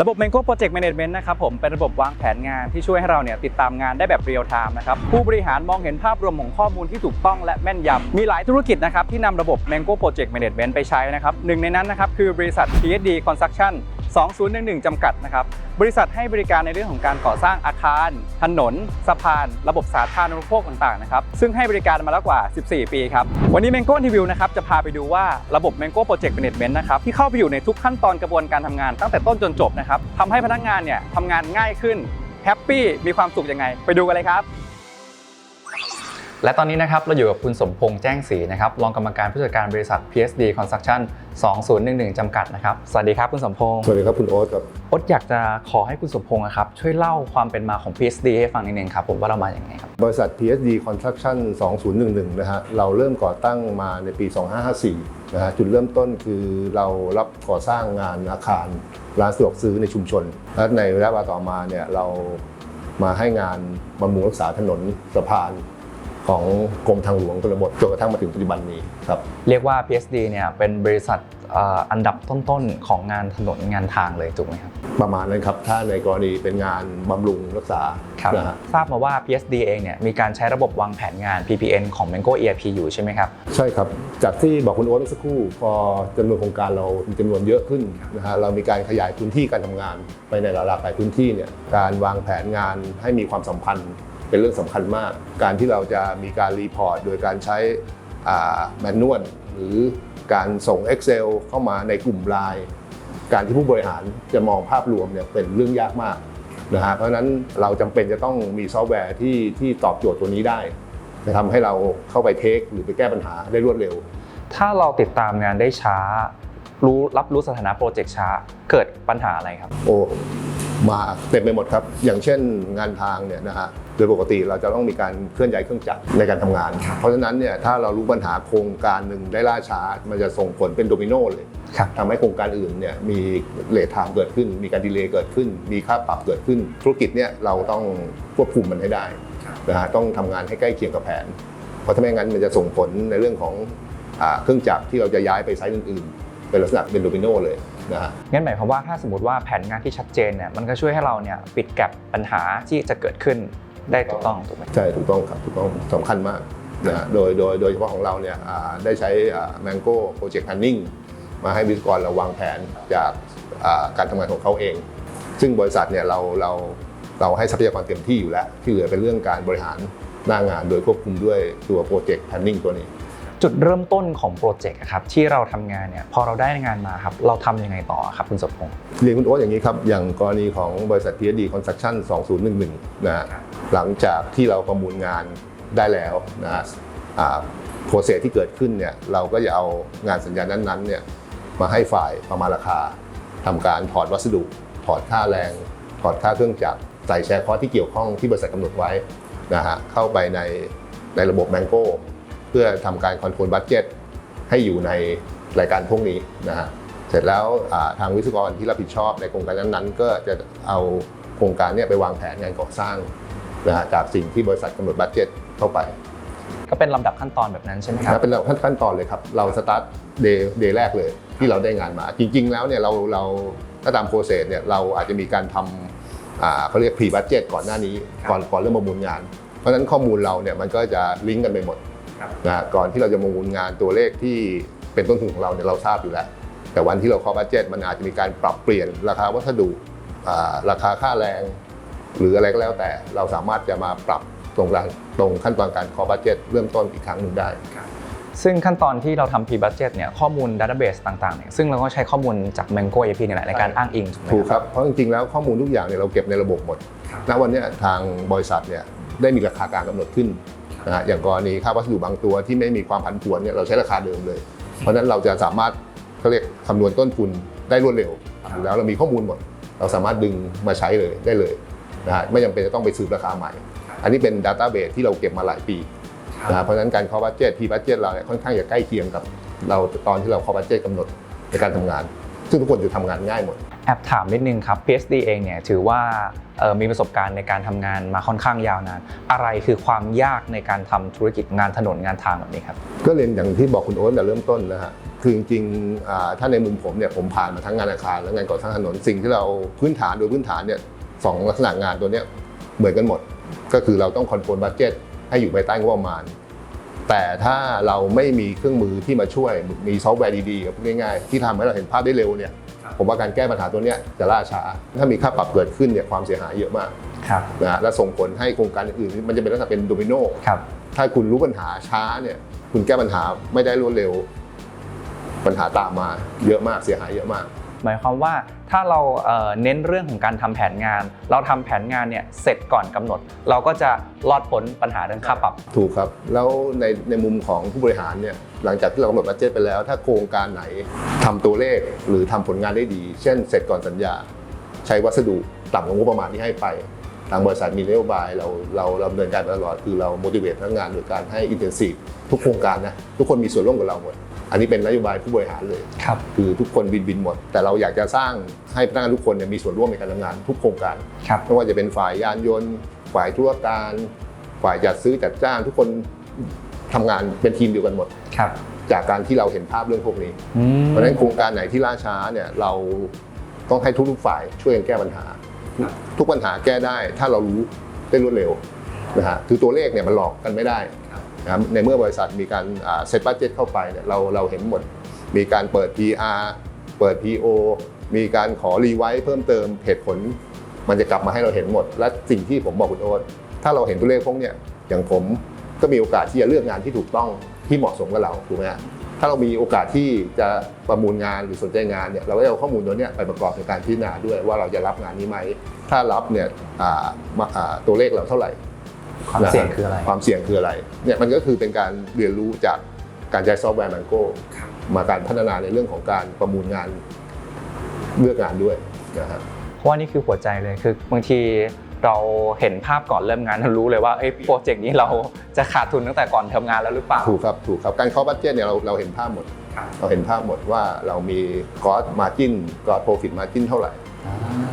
ระบบ Mango Project Management นะครับผมเป็นระบบวางแผนงานที่ช่วยให้เราเนี่ยติดตามงานได้แบบเรียลไทม์นะครับผู้บริหารมองเห็นภาพรวมของข้อมูลที่ถูกต้องและแม่นยำมีหลายธุรกิจนะครับที่นำระบบ Mango Project Management ไปใช้นะครับหนึ่งในนั้นนะครับคือบริษัท PSD Construction 2011 จำกัดนะครับ บริษัทให้บริการในเรื่องของการก่อสร้างอาคาร ถนน สะพาน ระบบสาธารณูปโภคต่างๆ นะครับ ซึ่งให้บริการมาแล้วกว่า 14 ปีครับ วันนี้ Mango Interview นะครับ จะพาไปดูว่าระบบ Mango Project Management นะครับ ที่เข้าไปอยู่ในทุกขั้นตอนกระบวนการทำงานตั้งแต่ต้นจนจบนะครับทำให้พนักงานเนี่ยทำงานง่ายขึ้น แฮปปี้ มีความสุขยังไง ไปดูกันเลยครับ และตอนนี้นะครับเราอยู่กับคุณสมพงษ์แจ้งศรีนะครับรองกรรมการผู้จัดการบริษัท PSD Construction 2011 จำกัดนะครับ สวัสดีครับคุณสมพงษ์สวัสดีครับคุณโอ๊ตครับอดอยากจะขอให้คุณสมพงษ์นะครับช่วยเล่าความเป็นมาของ PSD ให้ฟังนิดนึงครับผมว่าเรามาอย่างไงครับ บริษัท PSD Construction 2011 นะฮะเราเริ่มก่อตั้งมาในปี 2554 นะฮะจุดเริ่มต้นคือเรารับก่อสร้างงานอาคารร้านสะดวกซื้อในชุมชน และในระยะเวลาต่อมาเนี่ยเรามาให้งานบำรุงรักษาถนนสะพาน ของกรมทางหลวงชนบทจนกระทั่งมาถึงปัจจุบันนี้ครับเรียกว่า PSD เนี่ยเป็นบริษัทเอ่ออันดับต้นๆของงานถนนงานทางเลยถูกไหมครับ ประมาณนั้นครับ ถ้าในกรณีเป็นงานบำรุงรักษานะฮะทราบมาว่า PSD เองเนี่ยมีการใช้ระบบวางแผนงาน PPN ของ Mango ERP อยู่ใช่ไหมครับ ใช่ครับ จากที่บอกคุณโอ๊ตเมื่อสักครู่พอจำนวนโครงการเรามีจำนวนเยอะขึ้นนะฮะเรามีการขยายพื้นที่การทำงานไปในหลากหลายพื้นที่เนี่ยการวางแผนงานให้มีความสัมพันธ์ เป็นเรื่องสำคัญมาก การที่เราจะมีการรีพอร์ตโดยการใช้แมนนวลหรือการส่ง Excel เข้ามาในกลุ่มไลน์การที่ผู้บริหารจะมองภาพรวมเนี่ยเป็นเรื่องยากมากนะฮะเพราะฉะนั้นเราจำเป็นจะต้องมีซอฟต์แวร์ที่ที่ตอบโจทย์ตัวนี้ได้จะทำให้เราเข้าไปเทคหรือไปแก้ปัญหาได้รวดเร็ว ถ้าเราติดตามงานได้ช้า รู้รับรู้สถานะโปรเจกต์ช้า เกิดปัญหาอะไรครับ โอ้ มาเต็มไปหมดครับ อย่างเช่นงานทางเนี่ยนะฮะโดยปกติเราจะต้องมีการเคลื่อนย้ายเครื่องจักรในการทำงาน เพราะฉะนั้นเนี่ยถ้าเรารู้ปัญหาโครงการหนึ่งได้ล่าช้า มันจะส่งผลเป็นโดมิโนเลยครับทำให้โครงการอื่นเนี่ยมีเลทไทม์เกิดขึ้น มีการดีเลย์เกิดขึ้น มีค่าปรับเกิดขึ้น ธุรกิจเนี่ยเราต้องควบคุมมันให้ได้นะฮะต้องทำงานให้ใกล้เคียงกับแผน เพราะถ้าไม่งั้นมันจะส่งผลในเรื่องของอ่าเครื่องจักรที่เราจะย้ายไปไซต์อื่นๆเป็นลักษณะเป็นโดมิโนเลย นะฮะงั้นหมายความว่าถ้าสมมติว่าแผนงานที่ชัดเจนเนี่ยมันก็ช่วยให้เราเนี่ยปิดแก็บปัญหาที่จะเกิดขึ้นได้ถูกต้องถูกไหมใช่ถูกต้องครับถูกต้องสำคัญมากนะฮะโดยโดยโดยเฉพาะของเราเนี่ยอ่าได้ใช้ Mango Project Planning มาให้วิศวกรเราวางแผนจากอ่าการทำงานของเขาเอง ซึ่งบริษัทเนี่ยเราเราเราให้ทรัพยากรเต็มที่อยู่แล้ว ที่เหลือเป็นเรื่องการบริหารหน้างานโดยควบคุมด้วยตัว Project Planning ตัวนี้ จุดเริ่มต้นของโปรเจกต์ครับที่เราทำงานเนี่ยพอเราได้งานมาครับเราทำยังไงต่อครับคุณสมพงษ์เรียนคุณโอ๊ตอย่างนี้ครับ อย่างกรณีของบริษัท PSD Construction 2011นะฮะหลังจากที่เราประมูลงานได้แล้วนะโปรเซสที่เกิดขึ้นเนี่ยเราก็จะเอางานสัญญานั้นๆเนี่ยมาให้ฝ่ายประมาณราคาทำการถอดวัสดุ ถอดค่าแรง ถอดค่าเครื่องจักรใส่แชร์คอร์สที่เกี่ยวข้องที่บริษัทกำหนดไว้นะฮะเข้าไปในในระบบ Mango เพื่อทำการคอนโทรลบัตเจ็ตให้อยู่ในรายการพวกนี้นะฮะเสร็จแล้วอ่าทางวิศวกรที่รับผิดชอบในโครงการนั้นๆ ก็จะเอาโครงการเนี้ไปวางแผนงานก่อสร้างนะฮะจากสิ่งที่บริษัทกำหนดบัตเจ็ตเข้าไป ก็เป็นลำดับขั้นตอนแบบนั้นใช่ไหมครับนะเป็นขั้นขั้นตอนเลยครับ เราสตาร์ทเดย์เดย์แรกเลยที่เราได้งานมา จริง ๆ แล้วเนี่ยเราเราถ้าตามโปรเซสเนี่ยเราอาจจะมีการทำอ่าเขาเรียกพรีบัตเจ็ตก่อนหน้านี้ก่อนก่อนเริ่มประมูลงาน เพราะฉะนั้นข้อมูลเราเนี่ยมันก็จะลิงก์กันไปหมด นะฮะก่อนที่เราจะประมูลงานตัวเลขที่เป็นต้นทุนของเราเนี่ยเราทราบอยู่แล้ว แต่วันที่เราเคาะบัตเจ็ตมันอาจจะมีการปรับเปลี่ยนราคาวัสดุอ่าราคาค่าแรง หรืออะไรก็แล้วแต่เราสามารถจะมาปรับตรงกลางตรงขั้นตอนการเคาะบัตเจ็ตเริ่มต้นอีกครั้งหนึ่งได้ ซึ่งขั้นตอนที่เราทำ pre-budget เนี่ยข้อมูล database ต่างๆเนี่ยซึ่งเราก็ใช้ข้อมูลจาก Mango AP นี่แหละในการอ้างอิงถูกไหมถูกครับ เพราะจริงๆ แล้วข้อมูลทุกอย่างเนี่ยเราเก็บในระบบหมด ณ วันเนี้ยทางบริษัทเนี่ยได้มีราคากลางกำหนดขึ้น นะฮะอย่างกรณีค่าวัสดุบางตัวที่ไม่มีความผันผวนเนี่ยเราใช้ราคาเดิมเลย เพราะฉะนั้นเราจะสามารถเขาเรียกคำนวณต้นทุนได้รวดเร็วอยู่แล้วเรามีข้อมูลหมด เราสามารถดึงมาใช้เลยได้เลยนะฮะไม่จำเป็นจะต้องไปซื้อราคาใหม่ อันนี้เป็น Database ที่เราเก็บมาหลายปีนะฮะเพราะฉะนั้นการ call budget P budget เราเนี่ยค่อนข้างจะใกล้เคียงกับเราตอนที่เรา call budget กำหนดในการทำงาน ซึ่งทุกคนจะทำงานง่ายหมด แอบถามนิดนึงครับ PSD เองเนี่ยถือว่าเอ่อมีประสบการณ์ในการทำงานมาค่อนข้างยาวนาน อะไรคือความยากในการทำธุรกิจงานถนนงานทางแบบนี้ครับ ก็เรียนอย่างที่บอกคุณโอ๊ตแต่เริ่มต้นนะฮะ คือจริงๆอ่าถ้าในมุมผมเนี่ยผมผ่านมาทั้งงานอาคารและงานก่อสร้างถนนสิ่งที่เราพื้นฐานโดยพื้นฐานเนี่ยสองลักษณะงานตัวเนี้ยเหมือนกันหมด ก็คือเราต้องคอนโทรลบัตเจ็ตให้อยู่ภายใต้งบประมาณ แต่ถ้าเราไม่มีเครื่องมือที่มาช่วยมีซอฟต์แวร์ดีๆกับพูดง่ายๆที่ทำให้เราเห็นภาพได้เร็วเนี่ยผมว่าการแก้ปัญหาตัวเนี้ยจะล่าช้า ถ้ามีค่าปรับเกิดขึ้นเนี่ยความเสียหายเยอะมากครับนะฮะและส่งผลให้โครงการอื่นๆมันจะเป็นลักษณะเป็นโดมิโนครับถ้าคุณรู้ปัญหาช้าเนี่ยคุณแก้ปัญหาไม่ได้รวดเร็ว ปัญหาตามมาเยอะมากเสียหายเยอะมาก หมายความว่าถ้าเราเน้นเรื่องของการทำแผนงาน เราทำแผนงานเนี่ยเสร็จก่อนกำหนด เราก็จะรอดพ้นปัญหาเรื่องค่าปรับ ถูกครับ แล้วในในมุมของผู้บริหารเนี่ยหลังจากที่เรากำหนดบัตเจ็ตไปแล้ว ถ้าโครงการไหนทำตัวเลขหรือทำผลงานได้ดี เช่น เสร็จก่อนสัญญา ใช้วัสดุต่ำกว่างบประมาณที่ให้ไปทางบริษัทมีนโยบายเราเราเราดำเนินการตลอดคือเรา motivate พนักงานโดยการให้ intensive ทุกโครงการนะทุกคนมีส่วนร่วมกับเราหมด อันนี้เป็นนโยบายผู้บริหารเลยครับ คือทุกคนบินบินหมด แต่เราอยากจะสร้างให้พนักงานทุกคนเนี่ยมีส่วนร่วมในการทำงานทุกโครงการครับไม่ว่าจะเป็นฝ่ายยานยนต์ ฝ่ายธุรการ ฝ่ายจัดซื้อจัดจ้างทุกคนทำงานเป็นทีมเดียวกันหมดครับจากการที่เราเห็นภาพเรื่องพวกนี้อืมเพราะฉะนั้นโครงการไหนที่ล่าช้าเนี่ยเราต้องให้ทุกๆฝ่ายช่วยกันแก้ปัญหา ทุกปัญหาแก้ได้ถ้าเรารู้ได้รวดเร็วนะฮะคือตัวเลขเนี่ยมันหลอกกันไม่ได้ นะครับในเมื่อบริษัทมีการเซตบัตเจ็ตเข้าไปเนี่ยเราเราเห็นหมด มีการเปิด PR เปิด PO มีการขอรีไวซ์เพิ่มเติมเหตุผล มันจะกลับมาให้เราเห็นหมด และสิ่งที่ผมบอกคุณโอ๊ตถ้าเราเห็นตัวเลขพวกเนี้ยอย่างผมก็มีโอกาสที่จะเลือกงานที่ถูกต้องที่เหมาะสมกับเราถูกไหมฮะถ้าเรามีโอกาสที่จะประมูลงานหรือสนใจงานเนี่ยเราก็จะเอาข้อมูลตัวนี้ไปประกอบในการพิจารณาด้วยว่าเราจะรับงานนี้ไหม ถ้ารับเนี่ยตัวเลขเราเท่าไหร่ ความเสี่ยงคืออะไร ความเสี่ยงคืออะไรเนี่ยมันก็คือเป็นการเรียนรู้จากการใช้ซอฟต์แวร์แมงโก้มาการพัฒนาในเรื่องของการประมูลงานเลือกงานด้วยนะฮะเพราะว่านี่คือหัวใจเลยคือบางทีเราเห็นภาพก่อนเริ่มงานเรารู้เลยว่าเอ้ยโปรเจกต์นี้เราจะขาดทุนตั้งแต่ก่อนทำงานแล้วหรือเปล่าถูกครับถูกครับการเข้าบัตเจ็ตเนี่ยเราเราเห็นภาพหมดครับเราเห็นภาพหมดว่าเรามีกอ s มาจินกอ s โปรฟิตมาจินเท่าไหร่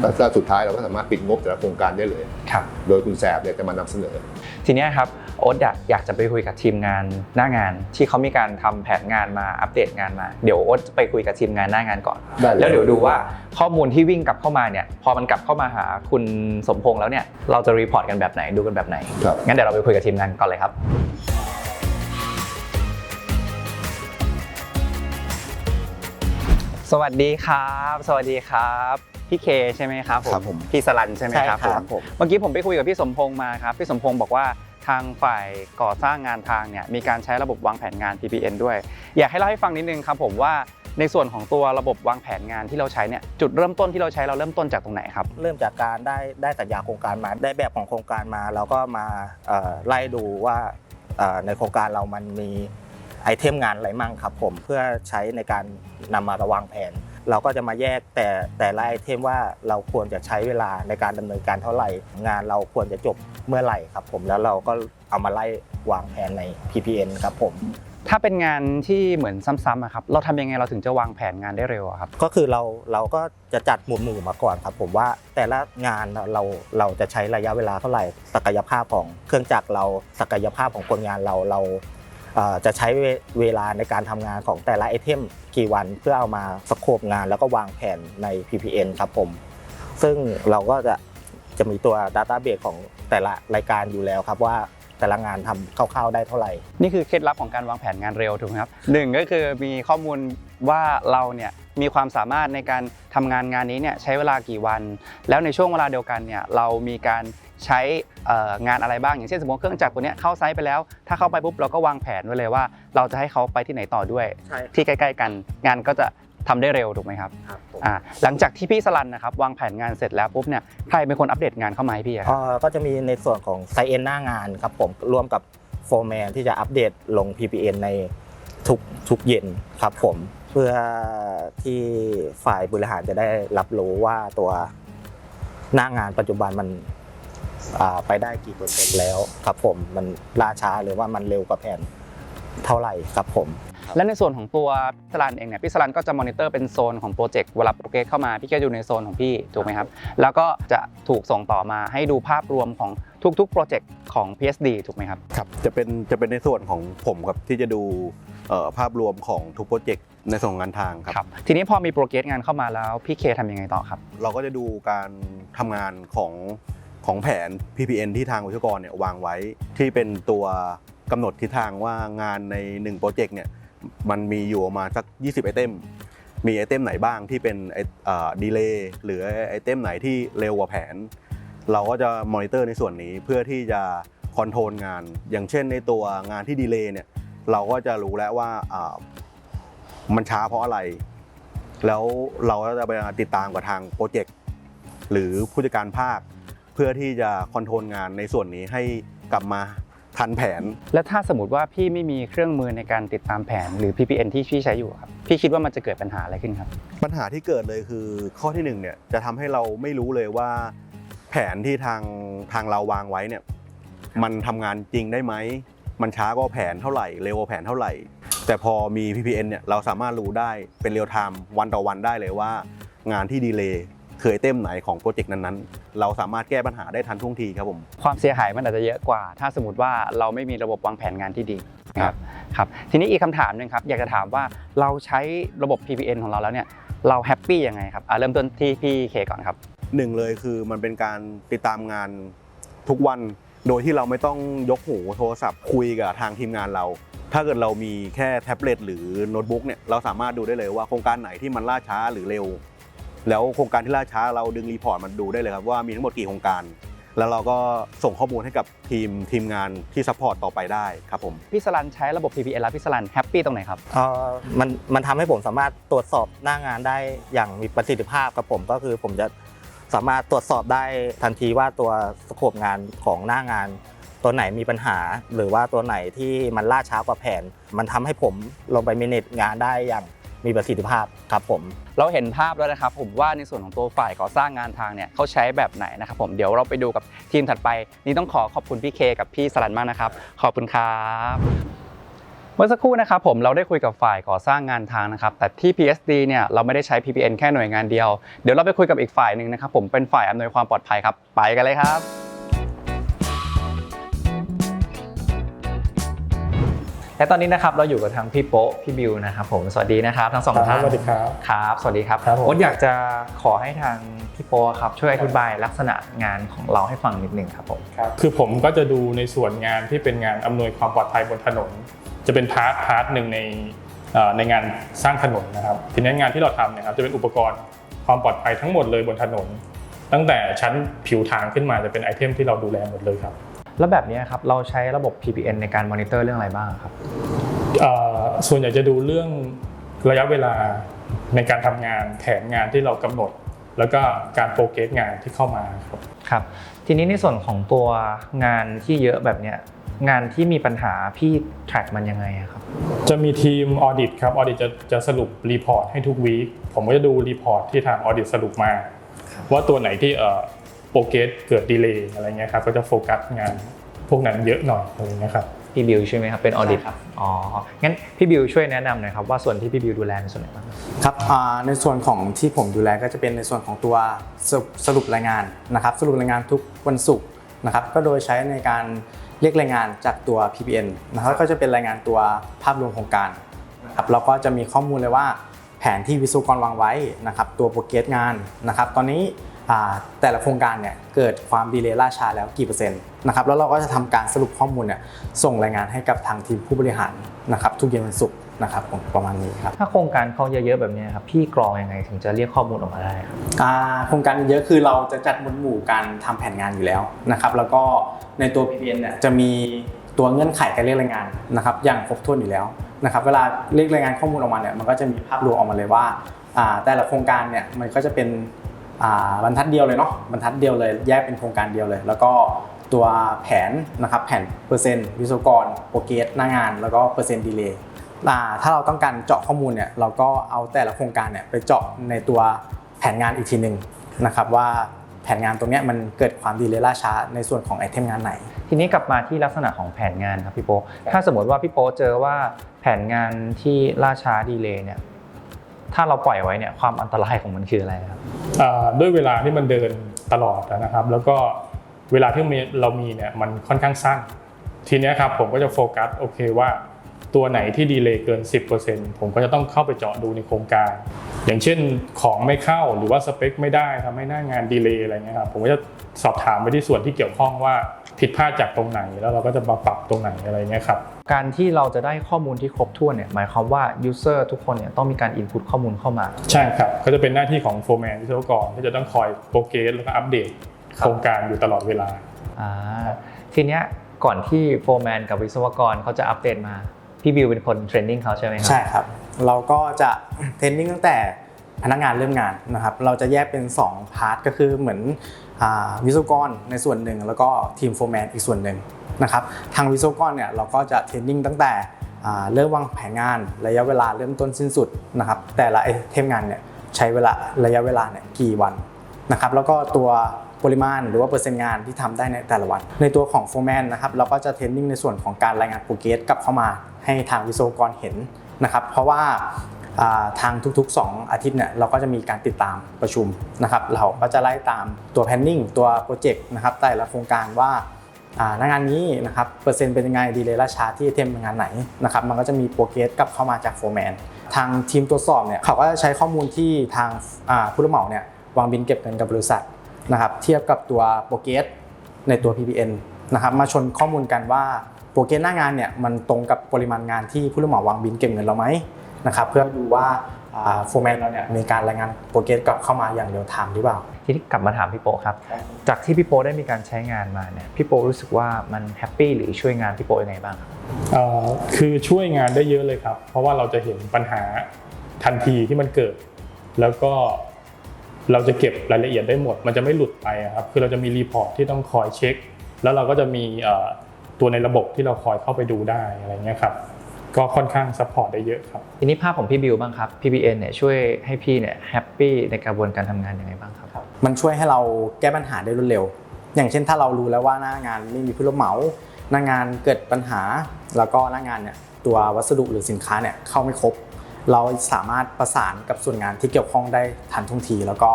แล้วแล้วสุดท้ายเราก็สามารถปิดงบแต่ละโครงการได้เลยครับโดยคุณแสบเนี่ยจะมานำเสนอ ทีเนี้ยครับโอ๊ตอยากอยากจะไปคุยกับทีมงานหน้างาน ที่เขามีการทำแผนงานมาอัปเดตงานมาเดี๋ยวโอ๊ตไปคุยกับทีมงานหน้างานก่อนได้เลยแล้วเดี๋ยวดูว่าข้อมูลที่วิ่งกลับเข้ามาเนี่ยพอมันกลับเข้ามาหาคุณสมพงษ์แล้วเนี่ยเราจะรีพอร์ตกันแบบไหนดูกันแบบไหนครับงั้นเดี๋ยวเราไปคุยกับทีมงานก่อนเลยครับ สวัสดีครับ สวัสดีครับพี่เคใช่ไหมครับครับผมพี่สลันใช่ไหมครับใช่ครับผมเมื่อกี้ผมไปคุยกับพี่สมพงษ์มาครับพี่สมพงษ์บอกว่าทางฝ่ายก่อสร้างงานทางเนี่ยมีการใช้ระบบวางแผนงาน PPN ด้วย อยากให้เล่าให้ฟังนิดนึงครับผมว่าในส่วนของตัวระบบวางแผนงานที่เราใช้เนี่ยจุดเริ่มต้นที่เราใช้เราเริ่มต้นจากตรงไหนครับ เริ่มจากการได้ได้สัญญาโครงการมาได้แบบของโครงการมาเราก็มาเอ่อไล่ดูว่าเอ่อในโครงการเรามันมี ไอเทมงานอะไรมั่งครับผมเพื่อใช้ในการนำมาระวางแผน เราก็จะมาแยกแต่แต่ละไอเทมว่าเราควรจะใช้เวลาในการดำเนินการเท่าไหร่ งานเราควรจะจบเมื่อไหร่ครับผมแล้วเราก็เอามาไล่วางแผนใน PPN ครับผมถ้าเป็นงานที่เหมือนซ้ำๆอะครับ เราทำยังไงเราถึงจะวางแผนงานได้เร็วอะครับ ก็คือเราเราก็จะจัดหมวดหมู่มาก่อนครับ ผมว่าแต่ละงานเราเราจะใช้ระยะเวลาเท่าไหร่ ศักยภาพของเครื่องจักรเรา ศักยภาพของคนงานเราเราเอ่อ จะใช้เวเวลาในการทำงานของแต่ละไอเทมกี่วันเพื่อเอามาสโคปงานแล้วก็วางแผนใน PPN ครับผม ซึ่งเราก็จะจะมีตัว Database ของแต่ละรายการอยู่แล้วครับว่าแต่ละงานทำคร่าวๆได้เท่าไหร่ นี่คือเคล็ดลับของการวางแผนงานเร็วถูกไหมครับหนึ่งก็คือมีข้อมูลว่าเราเนี่ยมีความสามารถในการทำงานงานนี้เนี่ยใช้เวลากี่วัน แล้วในช่วงเวลาเดียวกันเนี่ยเรามีการ ใช้เอ่องานอะไรบ้าง อย่างเช่นสมมติเครื่องจักรตัวเนี้ยเข้าไซต์ไปแล้ว ถ้าเข้าไปปุ๊บเราก็วางแผนไว้เลยว่า เราจะให้เขาไปที่ไหนต่อด้วยใช่ที่ใกล้ ๆ กันงานก็จะทำได้เร็วถูกไหมครับครับผมอ่าหลังจากที่พี่สลันนะครับวางแผนงานเสร็จแล้วปุ๊บเนี่ยใครเป็นคนอัปเดตงานเข้ามาให้พี่อะครับเอ่อก็จะมีในส่วนของไซเอ็นหน้างานครับผมร่วมกับโฟร์แมนที่จะอัปเดตลง PPN ในทุกทุกเย็นครับผมเพื่อที่ฝ่ายบริหารจะได้รับรู้ว่าตัวหน้างานปัจจุบันมันอ่า ไปได้กี่เปอร์เซ็นต์แล้วครับผมมันล่าช้าหรือว่ามันเร็วกว่าแผนเท่าไหร่ครับผม และในส่วนของตัวสลันเองเนี่ยพี่สลันก็จะมอนิเตอร์เป็นโซนของโปรเจกต์เวลาโปรเจกต์เข้ามาพี่ก็อยู่ในโซนของพี่ถูกไหมครับ แล้วก็จะถูกส่งต่อมาให้ดูภาพรวมของทุกๆโปรเจกต์ของ PSD ถูกไหมครับครับจะเป็นจะเป็นในส่วนของผมครับที่จะดูเอ่อภาพรวมของทุกโปรเจกต์ในส่วนของงานทางครับครับ ทีนี้พอมีโปรเกรสงานเข้ามาแล้วพี่เคทำยังไงต่อครับ เราก็จะดูการทำงานของ ของแผน PPN ที่ทางวิศวกรเนี่ยวางไว้ที่เป็นตัวกำหนดทิศทางว่างานใน1โปรเจกต์เนี่ยมันมีอยู่ประมาณสัก 20 ไอเทมมีไอเทมไหนบ้างที่เป็นไอดีเลย์หรือไอเทมไหนที่เร็วกว่าแผน เราก็จะมอนิเตอร์ในส่วนนี้เพื่อที่จะคอนโทรลงาน อย่างเช่นในตัวงานที่ดีเลย์เนี่ยเราก็จะรู้แล้วว่าอ่ามันช้าเพราะอะไร แล้วเราก็จะไปติดตามกับทางโปรเจกต์หรือผู้จัดการภาค เพื่อที่จะคอนโทรลงานในส่วนนี้ให้กลับมาทันแผน แล้วถ้าสมมติว่าพี่ไม่มีเครื่องมือในการติดตามแผนหรือ PPN ที่พี่ใช้อยู่ครับพี่คิดว่ามันจะเกิดปัญหาอะไรขึ้นครับ ปัญหาที่เกิดเลยคือข้อที่หนึ่งเนี่ยจะทำให้เราไม่รู้เลยว่า แผนที่ทางทางเราวางไว้เนี่ยมันทำงานจริงได้ไหมมันช้ากว่าแผนเท่าไหร่เร็วกว่าแผนเท่าไหร่ แต่พอมี PPN เนี่ยเราสามารถรู้ได้เป็นเรียลไทม์วันต่อวันได้เลยว่า งานที่ดีเลย์ คือไอเต็มไหนของโปรเจกต์นั้นๆ เราสามารถแก้ปัญหาได้ทันท่วงทีครับผม ความเสียหายมันอาจจะเยอะกว่า ถ้าสมมติว่าเราไม่มีระบบวางแผนงานที่ดีนะคครัรับบครับทีนี้อีกคำถามหนึ่งครับอยากจะถามว่าเราใช้ระบบ PPN ของเราแล้วเนี่ยเราแฮปปี้ยังไงครับอะเริ่มต้นที่พี่เคก่อนครับหนึ่งเลยคือมันเป็นการติดตามงานทุกวัน โดยที่เราไม่ต้องยกหูโทรศัพท์คุยกับทางทีมงานเรา ถ้าเกิดเรามีแค่แท็บเล็ตหรือโน้ตบุ๊กเนี่ยเราสามารถดูได้เลยว่าโครงการไหนที่มันล่าช้าหรือเร็ว แล้วโครงการที่ล่าช้าเราดึงรีพอร์ตมันดูได้เลยครับว่ามีทั้งหมดกี่โครงการ แล้วเราก็ส่งข้อมูลให้กับทีมทีมงานที่ซัพพอร์ตต่อไปได้ครับผม พี่สลันใช้ระบบ PPN แล้วพี่สลันแฮปปี้ตรงไหนครับ เอ่อมันมันทำให้ผมสามารถตรวจสอบหน้างานได้อย่างมีประสิทธิภาพกับผมก็คือผมจะสามารถตรวจสอบได้ทันทีว่าตัวสโคปงานของหน้างาน ตัวไหนมีปัญหา หรือว่าตัวไหนที่มันล่าช้ากว่าแผน มันทำให้ผมลงไปมินิทงานได้อย่าง มีประสิทธิภาพครับผม เราเห็นภาพแล้วนะครับผมว่าในส่วนของตัวฝ่ายก่อสร้างงานทางเนี่ยเขาใช้แบบไหนนะครับผมเดี๋ยวเราไปดูกับทีมถัดไป นี่ต้องขอขอบคุณพี่เคกับพี่สลันมากนะครับ ขอบคุณครับเมื่อสักครู่นะครับผมเราได้คุยกับฝ่ายก่อสร้างงานทางนะครับแต่ที่ PSD เนี่ยเราไม่ได้ใช้ PPN แค่หน่วยงานเดียว เดี๋ยวเราไปคุยกับอีกฝ่ายหนึ่งนะครับผมเป็นฝ่ายอำนวยความปลอดภัยครับ ไปกันเลยครับ และตอนนี้นะครับเราอยู่กับทางพี่โป๊ะพี่บิวนะครับผมสวัสดีนะครับทั้งสองท่านสวัสดีครับครับสวัสดีครับครับผมโอ๊ตอยากจะขอให้ทางพี่โปครับช่วยอธิบายลักษณะงานของเราให้ฟังนิดนึงครับผมครับคือผมก็จะดูในส่วนงานที่เป็นงานอำนวยความปลอดภัยบนถนน จะเป็นพาร์ทพาร์ทหนึ่งในเอ่อในงานสร้างถนนนะครับทีนี้งานที่เราทำเนี่ยครับจะเป็นอุปกรณ์ความปลอดภัยทั้งหมดเลยบนถนน ตั้งแต่ชั้นผิวทางขึ้นมาจะเป็นไอเทมที่เราดูแลหมดเลยครับ แล้วแบบนี้ครับเราใช้ระบบ PPN ในการมอนิเตอร์เรื่องอะไรบ้างครับเอ่อส่วนใหญ่จะดูเรื่องระยะเวลาในการทำงานแผนงานที่เรากำหนด แล้วก็การโปรเกรสงานที่เข้ามาครับครับ ทีนี้ในส่วนของตัวงานที่เยอะแบบเนี้ยงานที่มีปัญหาพี่ track มันยังไงอะครับ จะมีทีมออดิตครับออดิตจะจะสรุปรีพอร์ตให้ทุกวีคผมก็จะดูรีพอร์ตที่ทางออดิตสรุปมา ว่าตัวไหนที่เอ่อ โปรเกรสเกิดดีเลย์อะไรเงี้ยครับก็จะโฟกัสงานพวกนั้นเยอะหน่อยอะไรเงี้ยครับพี่บิวใช่ไหมครับเป็นออดิตใช่ครับอ๋องั้นพี่บิวช่วยแนะนำหน่อยครับว่าส่วนที่พี่บิวดูแลในส่วนไหนบ้างครับครับอ่าในส่วนของที่ผมดูแลก็จะเป็นในส่วนของตัวสรุปสรุปรายงานนะครับ สรุปรายงานทุกวันศุกร์นะครับก็โดยใช้ในการเรียกรายงานจากตัว PPN นะครับก็จะเป็นรายงานตัวภาพรวมโครงการนะครับเราก็จะมีข้อมูลเลยว่าแผนที่วิศวกรวางไว้นะครับตัวโปรเกรสงานนะครับ ตอนนี้อ่า แต่ละโครงการเนี่ยเกิดความดีเลย์ล่าช้าแล้วกี่เปอร์เซ็นต์นะครับแล้วเราก็จะทำการสรุปข้อมูลเนี่ยส่งรายงานให้กับทางทีมผู้บริหารนะครับทุกเย็นวันศุกร์นะครับผมประมาณนี้ครับถ้าโครงการเขาเยอะๆแบบเนี้ยครับพี่กรองยังไงถึงจะเรียกข้อมูลออกมาได้ครับอ่าโครงการเยอะคือเราจะจัดหมวดหมู่การทำแผนงานอยู่แล้วนะครับแล้วก็ในตัว PPN เนี่ยจะมีตัวเงื่อนไขการเรียกรายงานนะครับอย่างครบถ้วนอยู่แล้วนะครับเวลาเรียกรายงานข้อมูลออกมาเนี่ยมันก็จะมีภาพรวมออกมาเลยว่าอ่าแต่ละโครงการเนี่ยมันก็จะเป็นอ่า บรรทัดเดียวเลยเนาะบรรทัดเดียวเลยแยกเป็นโครงการเดียวเลย แล้วก็ตัวแผนนะครับแผนเปอร์เซ็นต์วิศวกรโปรเกรสหน้างาน แล้วก็เปอร์เซ็นต์ดีเลย์ถ้าเราต้องการเจาะข้อมูลเนี่ยเราก็เอาแต่ละโครงการเนี่ยไปเจาะในตัวแผนงานอีกทีหนึ่งนะครับว่าแผนงานตรงนี้มันเกิดความดีเลย์ล่าช้าในส่วนของไอเทมงานไหน ทีนี้กลับมาที่ลักษณะของแผนงานครับพี่โป๊ถ้าสมมติว่าพี่โป๊เจอว่าแผนงานที่ล่าช้าดีเลย์เนี่ย ถ้าเราปล่อยไว้เนี่ยความอันตรายของมันคืออะไรครับด้วยเวลาที่มันเดินตลอดนะครับ แล้วก็เวลาที่เรามีเนี่ยมันค่อนข้างสั้น ทีนี้ครับผมก็จะโฟกัสโอเคว่าตัวไหนที่ดีเลย์เกิน 10%ผมก็จะต้องเข้าไปเจาะดูในโครงการ อย่างเช่นของไม่เข้าหรือว่าสเปคไม่ได้ทำให้หน้างานดีเลย์อะไรเงี้ยครับผมก็จะสอบถามไปที่ส่วนที่เกี่ยวข้องว่า ผิดพลาดจากตรงไหน แล้วเราก็จะมาปรับตรงไหนอะไรเงี้ยครับการที่เราจะได้ข้อมูลที่ครบถ้วนเนี่ยหมายความว่า user ทุกคนเนี่ยต้องมีการ input ข้อมูลเข้ามา ใช่ครับก็จะเป็นหน้าที่ของโฟร์แมนวิศวกรที่จะต้องคอยโปรเกรสแล้วก็อัปเดตโครงการอยู่ตลอดเวลาอ่าทีเนี้ยก่อนที่โฟร์แมนกับวิศวกรเขาจะอัปเดตมาพี่บิวเป็นคนเทรนนิ่งเขาใช่ไหมครัใช่ครับ เราก็จะเทรนนิ่งตั้งแต่พนักงานเริ่มงานนะครับ เราจะแยกเป็น 2 พาร์ทก็คือเหมือนอ่า วิศวกรในส่วนหนึ่ง แล้วก็ทีมโฟร์แมนอีกส่วนหนึ่งนะครับทางวิศวกรเนี่ยเราก็จะเทรนนิ่งตั้งแต่เริ่มวางแผนงานระยะเวลาเริ่มต้นสิ้นสุดนะครับแต่ละไอเทมงานเนี่ยใช้เวลาระยะเวลาเนี่ยกี่วันนะครับแล้วก็ตัวปริมาณหรือว่าเปอร์เซ็นต์งานที่ทำได้ในแต่ละวัน ในตัวของโฟร์แมนนะครับเราก็จะเทรนนิ่งในส่วนของการรายงานโปรเกรสกลับเข้ามาให้ทางวิศวกรเห็นนะครับเพราะว่า ทางทุกๆ 2 อาทิตย์เนี่ยเราก็จะมีการติดตามประชุมนะครับ เราก็จะไล่ตามตัวแพนนิ่งตัวโปรเจกต์นะครับแต่ละโครงการว่าหน้างานนี้นะครับเปอร์เซ็นต์เป็นยังไงดีเลยราชาที่เทมงานไหนนะครับมันก็จะมีโปรเกรสกลับเข้ามาจากโฟร์แมนทางทีมตรวจสอบเนี่ยเขาก็จะใช้ข้อมูลที่ทางผู้รับเหมาเนี่ยวางบินเก็บเงินกับบริษัทนะครับเทียบกับตัวโปรเกรสในตัว PPN นะครับมาชนข้อมูลกันว่าโปรเกรสหน้างานเนี่ยมันตรงกับปริมาณงานที่ผู้รับเหมาวางบินเก็บเงินเราไหม นะครับเพื่อดูว่าโฟร์แมนเราเนี่ยมีการรายงานโปรเกรสกลับเข้ามาอย่างเรียลไทม์หรือเปล่า ทีนี้กลับมาถามพี่โปครับ จากที่พี่โปได้มีการใช้งานมาเนี่ยพี่โปรู้สึกว่ามันแฮปปี้หรือช่วยงานพี่โปยังไงบ้างครับเอ่อคือช่วยงานได้เยอะเลยครับ เพราะว่าเราจะเห็นปัญหาทันทีที่มันเกิด แล้วก็เราจะเก็บรายละเอียดได้หมด มันจะไม่หลุดไปอะครับ คือเราจะมีรีพอร์ตที่ต้องคอยเช็ค แล้วเราก็จะมีเอ่อตัวในระบบที่เราคอยเข้าไปดูได้อะไรเงี้ยครับ ก็ค่อนข้างซัพพอร์ตได้เยอะครับ ทีนี้ภาพของพี่บิวบ้างครับ PBN เนี่ยช่วยให้พี่เนี่ยแฮปปี้ในกระบวนการทำงานยังไงบ้างครับ มันช่วยให้เราแก้ปัญหาได้รวดเร็ว อย่างเช่นถ้าเรารู้แล้วว่าหน้างานไม่มีผู้รับเหมา หน้างานเกิดปัญหา แล้วก็หน้างานเนี่ยตัววัสดุหรือสินค้าเนี่ยเข้าไม่ครบ เราสามารถประสานกับส่วนงานที่เกี่ยวข้องได้ทันท่วงที แล้วก็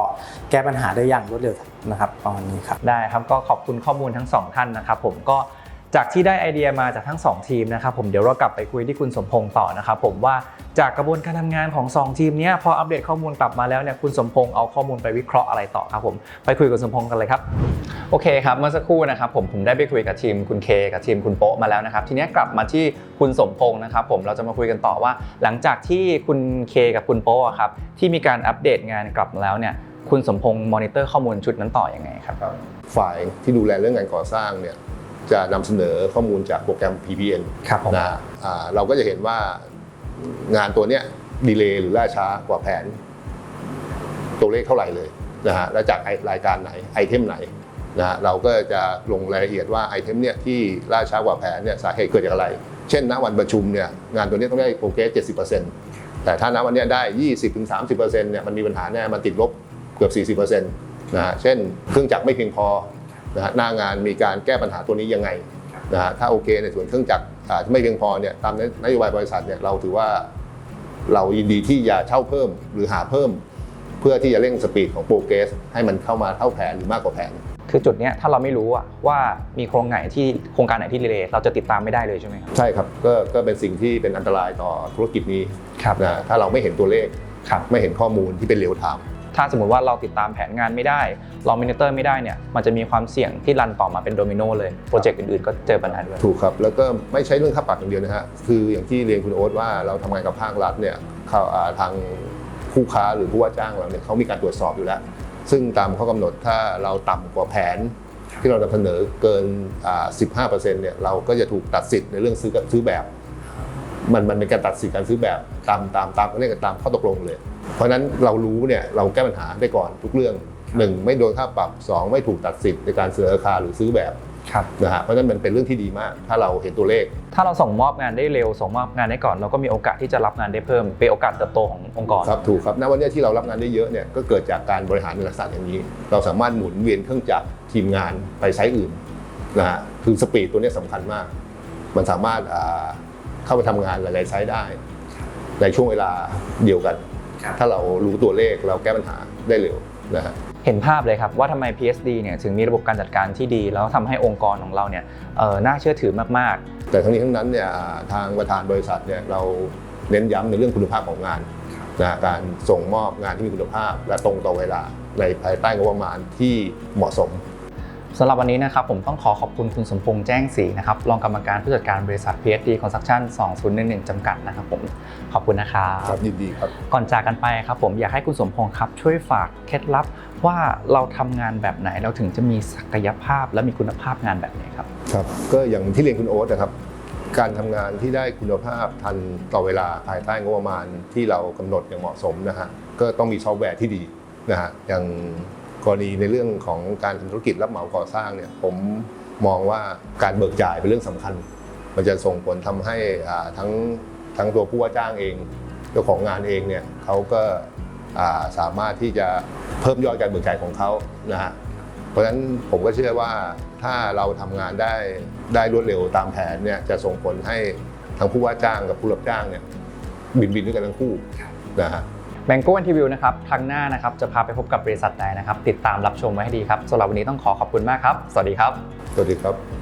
แก้ปัญหาได้อย่างรวดเร็วนะครับประมาณนี้ครับ ได้ครับก็ขอบคุณข้อมูลทั้งสองท่านนะครับผมก็ จากที่ได้ไอเดียมาจากทั้งสองทีมนะครับผมเดี๋ยวเรากลับไปคุยที่คุณสมพงษ์ต่อนะครับผมว่าจากกระบวนการทำงานของสองทีมเนี้ยพออัปเดตข้อมูลกลับมาแล้วเนี่ยคุณสมพงษ์เอาข้อมูลไปวิเคราะห์อะไรต่อครับผมไปคุยกับสมพงษ์กันเลยครับโอเคครับเมื่อสักครู่นะครับผมผมได้ไปคุยกับทีมคุณเคกับทีมคุณโป๊ะมาแล้วนะครับทีเนี้ยกลับมาที่คุณสมพงษ์นะครับผมเราจะมาคุยกันต่อว่า หลังจากที่คุณเคกับคุณโป๊ะอะครับที่มีการอัปเดตงานกลับมาแล้วเนี่ยคุณสมพงษ์มอนิเตอร์ข้อมูลชุดนั้นต่อยังไงครับฝ่ายที่ดูแลเรื่องงานก่อสร้างเนี่ย จะนำเสนอข้อมูลจากโปรแกรม PPN ครับผม นะอ่าเราก็จะเห็นว่างานตัวเนี้ยดีเลย์หรือล่าช้ากว่าแผน ตัวเลขเท่าไหร่เลยนะฮะแล้วจากไอ้รายการไหนไอเทมไหนนะฮะเราก็จะลงรายละเอียดว่าไอเทมเนี่ยที่ล่าช้ากว่าแผนเนี่ยสาเหตุเกิดจากอะไร เช่นณวันประชุมเนี่ยงานตัวเนี้ยต้องได้โปรเกรส70%แต่ถ้าณวันเนี้ยได้ 20-30%เนี่ยมันมีปัญหาแน่มันติดลบเกือบ 40%นะฮะเช่นเครื่องจักรไม่เพียงพอ นะฮะหน้างานมีการแก้ปัญหาตัวนี้ยังไงนะฮะถ้าโอเคในส่วนเครื่องจักรอ่าที่ไม่เพียงพอเนี่ยตามนโยบายบริษัทเนี่ยเราถือว่าเรายินดีที่จะเช่าเพิ่มหรือหาเพิ่ม เพื่อที่จะเร่งสปีดของโปรเกรสให้มันเข้ามาเท่าแผนหรือมากกว่าแผน คือจุดเนี้ยถ้าเราไม่รู้อะว่ามีโครงไหนที่โครงการไหนที่ดีเลย์เราจะติดตามไม่ได้เลยใช่ไหมครับใช่ครับก็ก็เป็นสิ่งที่เป็นอันตรายต่อธุรกิจนี้ครับนะถ้าเราไม่เห็นตัวเลขครับไม่เห็นข้อมูลที่เป็นเรียลไทม์ ถ้าสมมติว่าเราติดตามแผนงานไม่ได้ เรามินิเตอร์ไม่ได้เนี่ยมันจะมีความเสี่ยงที่รันต่อมาเป็นโดมิโนเลยโปรเจกต์อื่นๆก็เจอปัญหาด้วยถูกครับ แล้วก็ไม่ใช่เรื่องค่าปรับอย่างเดียวนะฮะคืออย่างที่เรียนคุณโอ๊ตว่าเราทำงานกับภาครัฐเนี่ยทางคู่ค้าหรือผู้ว่าจ้างเราเนี่ยเขามีการตรวจสอบอยู่แล้ว ซึ่งตามข้อกำหนดถ้าเราต่ำกว่าแผนที่เรานำเสนอเกิน 15%เนี่ยเราก็จะถูกตัดสิทธิ์ในเรื่องซื้อซื้อแบบ มันมันเป็นการตัดสิทธิ์การซื้อแบบตามตามตามเรียกตามข้อตกลงเลย เพราะฉะนั้นเรารู้เนี่ยเราแก้ปัญหาได้ก่อนทุกเรื่องหนึ่งไม่โดนค่าปรับสองไม่ถูกตัดสิทธิ์ในการเสนอราคาหรือซื้อแบบครับนะฮะเพราะฉะนั้นมันเป็นเรื่องที่ดีมาก ถ้าเราเห็นตัวเลข ถ้าเราส่งมอบงานได้เร็วส่งมอบงานได้ก่อน เราก็มีโอกาสที่จะรับงานได้เพิ่มเป็นโอกาสเติบโตขององค์กรครับถูกครับณวันเนี้ยที่เรารับงานได้เยอะเนี่ยก็เกิดจากการบริหารในลักษณะอย่างนี้ เราสามารถหมุนเวียนเครื่องจักรทีมงานไปไซต์อื่นนะฮะคือสปีดตัวเนี้ยสำคัญมาก มันสามารถอ่าเข้าไปทำงานหลายๆไซต์ได้ ในช่วงเวลาเดียวกัน ถ้าเรารู้ตัวเลขเราแก้ปัญหาได้เร็วนะฮะเห็นภาพเลยครับว่าทำไม PSD เนี่ยถึงมีระบบการจัดการที่ดี แล้วทำให้องค์กรของเราเนี่ยเอ่อน่าเชื่อถือมากแต่ทั้งนี้ทั้งนั้นเนี่ยทางประธานบริษัทเนี่ยเราเน้นย้ำในเรื่องคุณภาพของงานนะการส่งมอบงานที่มีคุณภาพและตรงต่อเวลาในภายใต้งบประมาณที่เหมาะสมๆ สำหรับวันนี้นะครับผมต้องขอขอบคุณคุณสมพงษ์แจ้งศรีนะครับรองกรรมการผู้จัดการบริษัท PSD Construction 2011 จำกัดนะครับผมขอบคุณนะครับครับยินดีครับ ก่อนจากกันไปครับผมอยากให้คุณสมพงษ์ครับช่วยฝากเคล็ดลับว่าเราทำงานแบบไหนเราถึงจะมีศักยภาพและมีคุณภาพงานแบบไหนครับครับ ก็อย่างที่เรียนคุณโอ๊ตนะครับการทำงานที่ได้คุณภาพทันต่อเวลาภายใต้งบประมาณที่เรากำหนดอย่างเหมาะสมนะฮะก็ต้องมีซอฟต์แวร์ที่ดีนะฮะอย่าง กรณีในเรื่องของการทำธุรกิจรับเหมาก่อสร้างเนี่ยผมมองว่าการเบิกจ่ายเป็นเรื่องสำคัญ มันจะส่งผลทำให้ทั้งทั้งตัวผู้ว่าจ้างเองเจ้าของงานเองเนี่ยเขาก็าสามารถที่จะเพิ่มยอดการเบิกจ่ายของเขานะฮะเพราะฉะนั้นผมก็เชื่อว่าถ้าเราทำงานได้ได้รวดเร็วตามแผนเนี่ยจะส่งผลให้ทั้งผู้ว่าจ้างกับผู้รับจ้างเนี่ยบินบินด้วยกันทั้งคู่นะฮะ แบงโก้ n อนทีวิวนะครับ ครั้งหน้านะครับ จะพาไปพบกับบริษัทใดนะครับ ติดตามรับชมไว้ให้ดีครับสำหรับวันนี้ต้องขอขอบคุณมากครับ สวัสดีครับ สวัสดีครับ